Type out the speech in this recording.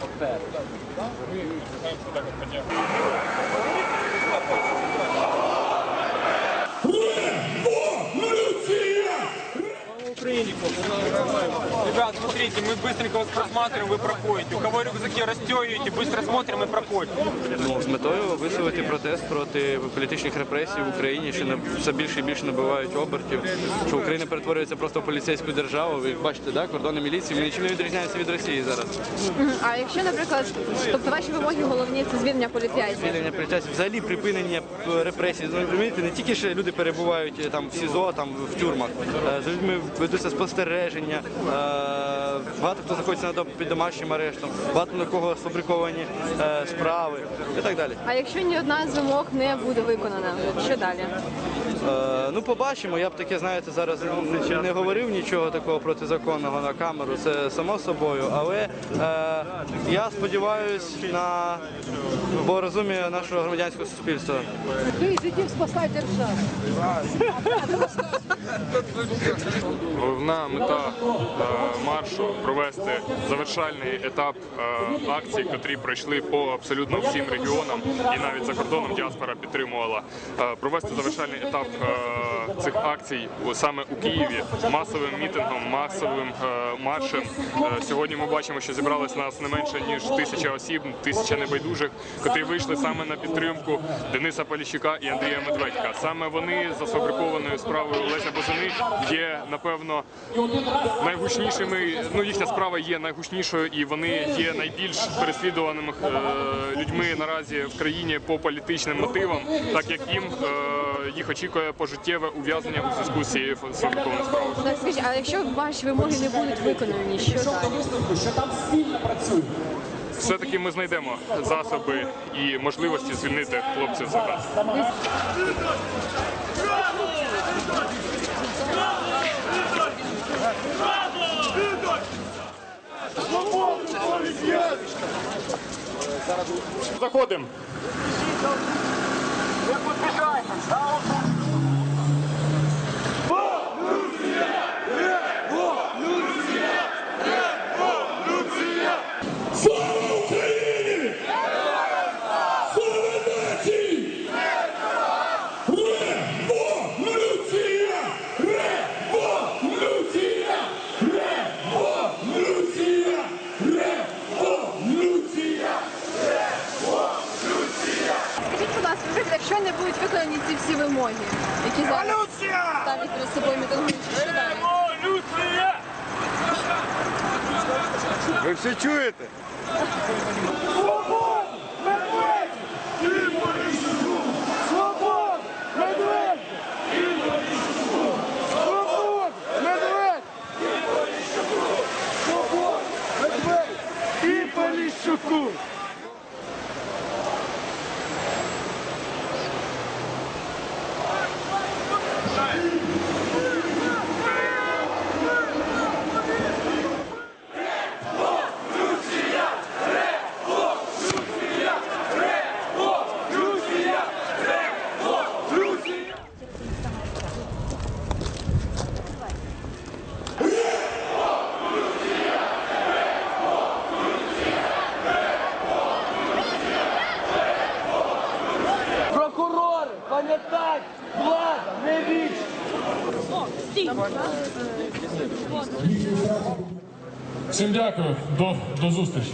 Паперу. Ребят, смотрите, мы быстренько вас просматриваем, вы проходите. У кого рюкзаки расстегиваете, быстро смотрим и проходим. Ну, з метою висловити протест проти політичних репресій в Україні, що не- все більше і більше набувають обертів, що Україна перетворюється просто в поліцейську державу. Ви бачите, да, кордони міліції вони нічим не відрізняються від Росії зараз. А якщо, наприклад, тобто ваші вимоги головні це звільнення поліцейських? Звільнення поліцейських, взагалі припинення е, репресій. Ну, розумієте, не тільки що люди перебувають е, там в СІЗО, там в тюрмах. Е, За людьми ведуться спостереження. е, Багато хто знаходиться на під домашнім арештом, багато на кого сфабриковані е, справи і так далі. А якщо ні одна з вимог не буде виконана, що далі? Е, Ну, побачимо. Я б таке, знаєте, зараз не, не говорив нічого такого протизаконного на камеру, це само собою. Але е, я сподіваюся на порозуміння нашого громадянського суспільства. Головна мета е, маршу провести завершальний етап е, акцій, котрі пройшли по абсолютно всім регіонам, і навіть за кордоном діаспора підтримувала. Е, Провести завершальний етап цих акцій саме у Києві масовим мітингом, масовим маршем. Сьогодні ми бачимо, що зібралось нас не менше ніж тисяча осіб, тисяча небайдужих, котрі вийшли саме на підтримку Дениса Поліщука і Андрія Медведька. Саме вони за сфабрикованою справою Леся Бузини є напевно найгучнішими. Ну їхня справа є найгучнішою, і вони є найбільш переслідуваними е, людьми наразі в країні по політичним мотивам, так як їм е, їх очікує пожиттєве ув'язнення у зв'язку з цією сфабрикованою справою. Скажіть, а якщо ваші вимоги не будуть виконані, що далі? Все-таки ми знайдемо засоби і можливості звільнити хлопців з газ. Заходимо. Слава Україні! Слава нації! Революція! Революція! Революція! Революція! Скажіть, будь ласка, ви кажете, якщо не будуть виконані ці всі вимоги, які зараз ставлять перед собою мітингуючі, що далі? Ви все чуєте? Свобод! Медведь! І Поліщуку! Свобод! Медведь! І Поліщуку! Свобод! Медведь! І Поліщуку! Свобод! Медведь! І Поліщуку! Прокурори, так, влада не вічна! Всім дякую, до, до зустрічі.